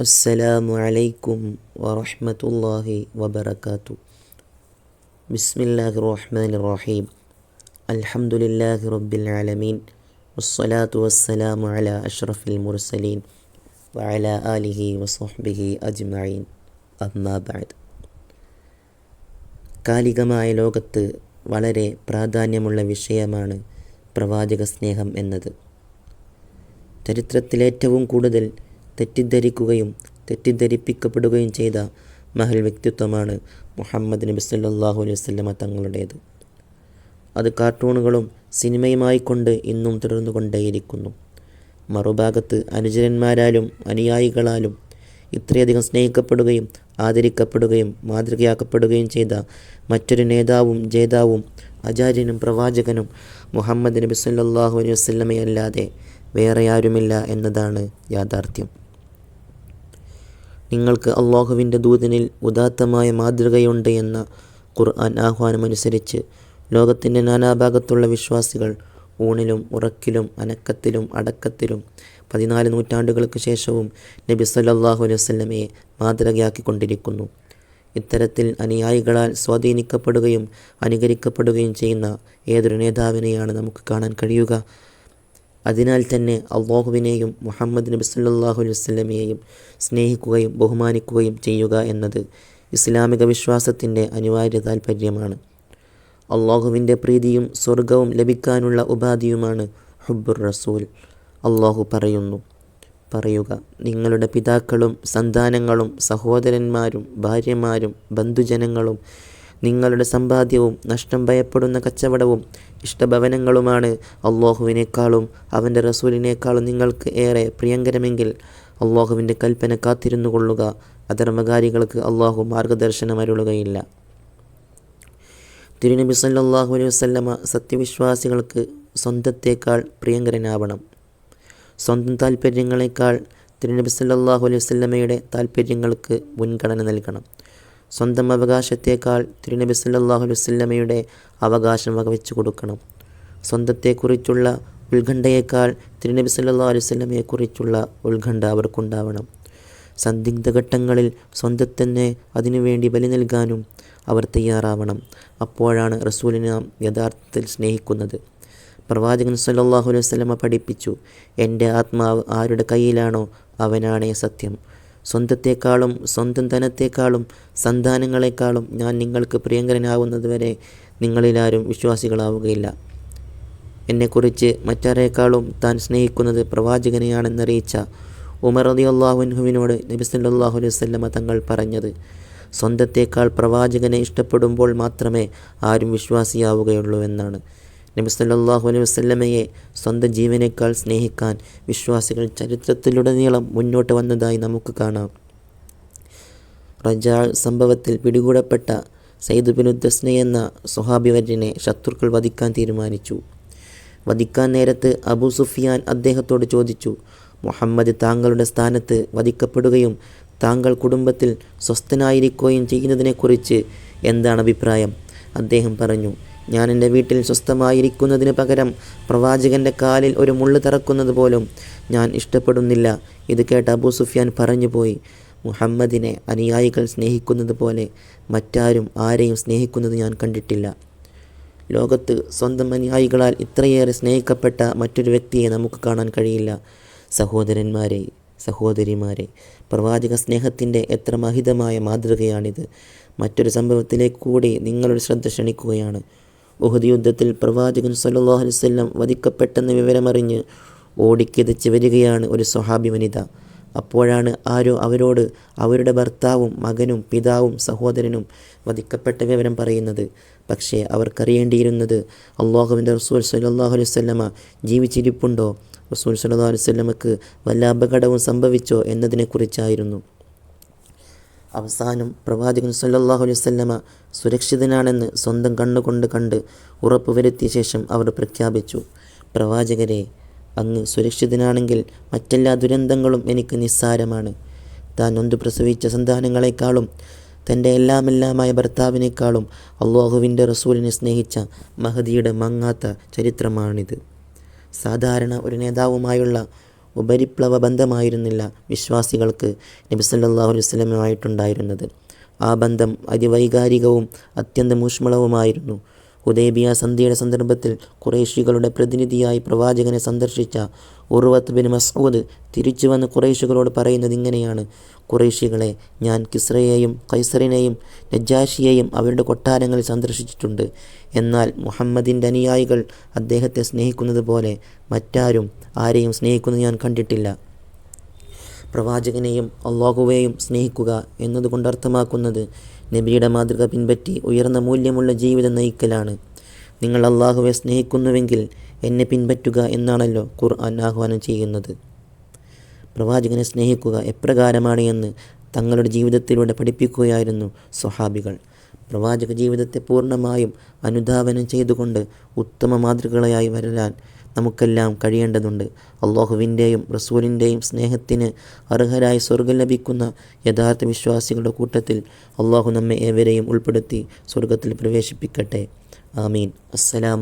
അസ്സലാമു അലൈക്കും വറഹ്മത്തുള്ളാഹി വബറകാതു ബിസ്മില്ലാഹിർ റഹ്മാനിർ റഹീം. അൽഹംദുലില്ലാഹി റബ്ബിൽ ആലമീൻ. വസ്സലാത്തു വസ്സലാമു അലാ അഷ്റഫിൽ മുർസലീൻ. വഅലാ ആലിഹി വസ്വഹ്ബിഹി അജ്മഈൻ. അമ്മാ ബഅദ്. കാലികമായ ലോകത്ത് വളരെ പ്രാധാന്യമുള്ള വിഷയമാണ് പ്രവാചക സ്നേഹം എന്നത്. ചരിത്രത്തിലേറ്റവും കൂടുതൽ തെറ്റിദ്ധരിക്കുകയും തെറ്റിദ്ധരിപ്പിക്കപ്പെടുകയും ചെയ്ത മഹൽ വ്യക്തിത്വമാണ് മുഹമ്മദ് നബി സല്ലാഹു അലൈഹി വസല്ലമ തങ്ങളുടേത്. അത് കാർട്ടൂണുകളും സിനിമയുമായി കൊണ്ട് ഇന്നും തുടർന്നു കൊണ്ടേയിരിക്കുന്നു മറുഭാഗത്ത് അനുചരന്മാരാലും അനുയായികളാലും ഇത്രയധികം സ്നേഹിക്കപ്പെടുകയും ആദരിക്കപ്പെടുകയും മാതൃകയാക്കപ്പെടുകയും ചെയ്ത മറ്റൊരു നേതാവും ജേതാവും ആചാര്യനും പ്രവാചകനും മുഹമ്മദ് നബി സല്ലാഹു അലൈഹി വസല്ലമയല്ലാതെ വേറെ ആരുമില്ല എന്നതാണ് യാഥാർത്ഥ്യം. നിങ്ങൾക്ക് അള്ളാഹുവിന്റെ ദൂതനിൽ ഉദാത്തമായ മാതൃകയുണ്ട് എന്ന ഖുർആൻ ആഹ്വാനമനുസരിച്ച് ലോകത്തിന്റെ നാനാഭാഗത്തുള്ള വിശ്വാസികൾ ഊണിലും ഉറക്കിലും അനക്കത്തിലും അടക്കത്തിലും പതിനാല് നൂറ്റാണ്ടുകൾക്ക് ശേഷവും നബി സല്ലാഹു അലൈഹി വസല്ലമയെ മാതൃകയാക്കിക്കൊണ്ടിരിക്കുന്നു. ഇത്തരത്തിൽ അനുയായികളാൽ സ്വാധീനിക്കപ്പെടുകയും അനുകരിക്കപ്പെടുകയും ചെയ്യുന്ന ഏതൊരു നേതാവിനെയാണ് നമുക്ക് കാണാൻ കഴിയുക? അതിനാൽ തന്നെ അള്ളാഹുവിനെയും മുഹമ്മദ് നബി സല്ലാഹു അലൈഹി വസല്ലമയെയും സ്നേഹിക്കുകയും ബഹുമാനിക്കുകയും ചെയ്യുക എന്നത് ഇസ്ലാമിക വിശ്വാസത്തിന്റെ അനിവാര്യ താൽപ്പര്യമാണ്. അള്ളാഹുവിന്റെ പ്രീതിയും സ്വർഗവും ലഭിക്കാനുള്ള ഉപാധിയുമാണ് ഹുബുർ റസൂൽ. അള്ളാഹു പറയുന്നു പറയുക നിങ്ങളുടെ പിതാക്കളും സന്താനങ്ങളും സഹോദരന്മാരും ഭാര്യമാരും ബന്ധുജനങ്ങളും നിങ്ങളുടെ സമ്പാദ്യവും നഷ്ടം ഭയപ്പെടുന്ന കച്ചവടവും ഇഷ്ടഭവനങ്ങളുമാണ്. അള്ളാഹുവിനേക്കാളും അവന്റെ റസൂലിനേക്കാളും നിങ്ങൾക്ക് ഏറെ പ്രിയങ്കരമെങ്കിൽ അള്ളാഹുവിന്റെ കൽപ്പന കാത്തിരുന്നു കൊള്ളുക അധർമ്മകാരികൾക്ക് അള്ളാഹു മാർഗദർശനം അരുളുകയില്ല. തിരുനബി സല്ലാഹു അലൈഹി വസല്ലമ സത്യവിശ്വാസികൾക്ക് സ്വന്തത്തേക്കാൾ പ്രിയങ്കരനാവണം. സ്വന്തം താല്പര്യങ്ങളെക്കാൾ തിരുനബി സല്ലാഹു അലൈഹി വസല്ലമയുടെ താല്പര്യങ്ങൾക്ക് മുൻഗണന നൽകണം. സ്വന്തം അവകാശത്തേക്കാൾ തിരുനബി സല്ലാഹു വസല്ലമയുടെ അവകാശം വകവെച്ചു കൊടുക്കണം. സ്വന്തത്തെക്കുറിച്ചുള്ള ഉത്കണ്ഠയേക്കാൾ തിരുനബി സല്ലല്ലാഹു അലൈഹി വസല്ലമയെക്കുറിച്ചുള്ള ഉത്കണ്ഠ അവർക്കുണ്ടാവണം. സന്ദിഗ്ധ ഘട്ടങ്ങളിൽ സ്വന്തത്തന്നെ അതിനുവേണ്ടി ബലി നൽകാനും അവർ തയ്യാറാവണം. അപ്പോഴാണ് റസൂലിനെ നാം യഥാർത്ഥത്തിൽ സ്നേഹിക്കുന്നത്. പ്രവാചകൻ സല്ലാഹു അലൈഹി വസല്ലമ പഠിപ്പിച്ചു എന്റെ ആത്മാവ് ആരുടെ കയ്യിലാണോ അവനാണേ സത്യം. സ്വന്തത്തെക്കാളും സ്വന്തം ധനത്തെക്കാളും സന്താനങ്ങളെക്കാളും ഞാൻ നിങ്ങൾക്ക് പ്രിയങ്കരനാവുന്നതുവരെ നിങ്ങളിലാരും വിശ്വാസികളാവുകയില്ല. എന്നെക്കുറിച്ച് മറ്റാരേക്കാളും താൻ സ്നേഹിക്കുന്നത് പ്രവാചകനെയാണെന്നറിയിച്ച ഉമർ അലി അള്ളാഹുൻഹുവിനോട് നബി അലൈഹി വസല്ലമ തങ്ങൾ പറഞ്ഞത് സ്വന്തത്തേക്കാൾ പ്രവാചകനെ ഇഷ്ടപ്പെടുമ്പോൾ മാത്രമേ ആരും വിശ്വാസിയാവുകയുള്ളൂ എന്നാണ്. നബി സല്ലല്ലാഹു അലൈഹി വസല്ലമയെ സ്വന്തം ജീവനേക്കാൾ സ്നേഹിക്കാൻ വിശ്വാസികൾ ചരിത്രത്തിലുടനീളം മുന്നോട്ട് വന്നതായി നമുക്ക് കാണാം. റജാൾ സംഭവത്തിൽ പിടികൂടപ്പെട്ട സയ്യിദ് ബിൻ ഉദ്ദസ്നെ എന്ന സ്വഹാബിവര്യനെ ശത്രുക്കൾ വധിക്കാൻ തീരുമാനിച്ചു. വധിക്കാൻ നേരത്ത് അബു സുഫിയാൻ അദ്ദേഹത്തോട് ചോദിച്ചു മുഹമ്മദ് താങ്കളുടെ സ്ഥാനത്ത് വധിക്കപ്പെടുകയും താങ്കൾ കുടുംബത്തിൽ സ്വസ്ഥനായിരിക്കുകയും ചെയ്യുന്നതിനെക്കുറിച്ച് എന്താണ് അഭിപ്രായം? അദ്ദേഹം പറഞ്ഞു ഞാൻ എന്റെ വീട്ടിൽ സ്വസ്ഥമായിരിക്കുന്നതിന് പകരം പ്രവാചകന്റെ കാലിൽ ഒരു മുള്ളു തറക്കുന്നത് പോലും ഞാൻ ഇഷ്ടപ്പെടുന്നില്ല. ഇത് കേട്ട് അബൂ സുഫിയാൻ പറഞ്ഞുപോയി. മുഹമ്മദിനെ അനുയായികൾ സ്നേഹിക്കുന്നത് പോലെ മറ്റാരും ആരെയും സ്നേഹിക്കുന്നത് ഞാൻ കണ്ടിട്ടില്ല. ലോകത്ത് സ്വന്തം അനുയായികളാൽ ഇത്രയേറെ സ്നേഹിക്കപ്പെട്ട മറ്റൊരു വ്യക്തിയെ നമുക്ക് കാണാൻ കഴിയില്ല. സഹോദരന്മാരെ സഹോദരിമാരെ പ്രവാചക സ്നേഹത്തിന്റെ എത്ര മഹിതമായ മാതൃകയാണിത്. മറ്റൊരു സംഭവത്തിലേക്ക് കൂടി നിങ്ങളുടെ ശ്രദ്ധ ക്ഷണിക്കുകയാണ്. ഉഹദ് യുദ്ധത്തിൽ പ്രവാചകൻ അലൈഹി വസല്ലം വധിക്കപ്പെട്ടെന്ന വിവരമറിഞ്ഞ് ഓടിക്കിതച്ച് വരികയാണ് ഒരു സ്വഹാബി വനിത. അപ്പോഴാണ് ആരോ അവരോട് അവരുടെ ഭർത്താവും മകനും പിതാവും സഹോദരനും വധിക്കപ്പെട്ട വിവരം പറയുന്നത്. പക്ഷേ അവർക്കറിയേണ്ടിയിരുന്നത് അള്ളാഹുവിന്റെ റസൂൽ സല്ലല്ലാഹു അലൈഹി വസല്ലമ ജീവിച്ചിരിപ്പുണ്ടോ? റസൂൽ സല്ലല്ലാഹു അലൈഹി വസല്ലമക്ക് വല്ല അപകടവും സംഭവിച്ചോ എന്നതിനെക്കുറിച്ചായിരുന്നു. അവസാനം പ്രവാചകൻ സല്ലല്ലാഹു അലൈഹി വസല്ലമ സുരക്ഷിതനാണെന്ന് സ്വന്തം കണ്ണുകൊണ്ട് കണ്ട് ഉറപ്പുവരുത്തിയ ശേഷം അവർ പ്രഖ്യാപിച്ചു. പ്രവാചകരെ അങ്ങ് സുരക്ഷിതനാണെങ്കിൽ മറ്റെല്ലാ ദുരന്തങ്ങളും എനിക്ക് നിസ്സാരമാണ്. താൻ ഒന്ന് പ്രസവിച്ച സന്താനങ്ങളെക്കാളും തന്റെ എല്ലാമെല്ലാമായ ഭർത്താവിനേക്കാളും അള്ളാഹുവിന്റെ റസൂലിനെ സ്നേഹിച്ച മഹദിയുടെ മങ്ങാത്ത ചരിത്രമാണിത്. സാധാരണ ഒരു നേതാവുമായുള്ള ഉപരിപ്ലവ ബന്ധമായിരുന്നില്ല വിശ്വാസികൾക്ക് നബി സല്ലല്ലാഹു അലൈഹി വസല്ലമയുമായിട്ടുണ്ടായിരുന്നത്. ആ ബന്ധം അതിവൈകാരികവും അത്യന്തം ഊഷ്മളവുമായിരുന്നു. ഹുദൈബിയ സന്ധ്യയുടെ സന്ദർഭത്തിൽ കുറേശികളുടെ പ്രതിനിധിയായി പ്രവാചകനെ സന്ദർശിച്ച ഉർവത്ത് ബിൻ മസ്ഊദ് തിരിച്ചു വന്ന് കുറേശികളോട് പറയുന്നത് ഇങ്ങനെയാണ്. കുറേശികളെ ഞാൻ കിസ്രയെയും കൈസറിനെയും നജാഷിയെയും അവരുടെ കൊട്ടാരങ്ങളിൽ സന്ദർശിച്ചിട്ടുണ്ട്. എന്നാൽ മുഹമ്മദിന്റെ അനുയായികൾ അദ്ദേഹത്തെ സ്നേഹിക്കുന്നത് പോലെ മറ്റാരും ആരെയും സ്നേഹിക്കുന്നത് ഞാൻ കണ്ടിട്ടില്ല. പ്രവാചകനെയും അള്ളാഹുവേയും സ്നേഹിക്കുക എന്നതുകൊണ്ട് അർത്ഥമാക്കുന്നത് നബിയുടെ മാതൃക പിൻപറ്റി ഉയർന്ന മൂല്യമുള്ള ജീവിതം നയിക്കലാണ്. നിങ്ങൾ അള്ളാഹുവെ സ്നേഹിക്കുന്നുവെങ്കിൽ എന്നെ പിൻപറ്റുക എന്നാണല്ലോ ഖുർആൻ ആഹ്വാനം ചെയ്യുന്നത്. പ്രവാചകനെ സ്നേഹിക്കുക എപ്രകാരമാണ് എന്ന് തങ്ങളുടെ ജീവിതത്തിലൂടെ പഠിപ്പിക്കുകയായിരുന്നു സ്വഹാബികൾ. പ്രവാചക ജീവിതത്തെ പൂർണമായും അനുധാവനം ചെയ്തുകൊണ്ട് ഉത്തമ മാതൃകകളായി വരലാൻ നമുക്കെല്ലാം കഴിയേണ്ടതുണ്ട്. അള്ളാഹുവിന്റെയും റസൂലിന്റെയും സ്നേഹത്തിന് അർഹരായി സ്വർഗം ലഭിക്കുന്ന യഥാർത്ഥ വിശ്വാസികളുടെ കൂട്ടത്തിൽ അള്ളാഹു നമ്മെ ഏവരെയും ഉൾപ്പെടുത്തി സ്വർഗത്തിൽ പ്രവേശിപ്പിക്കട്ടെ. ആമീൻ. അസ്സലാം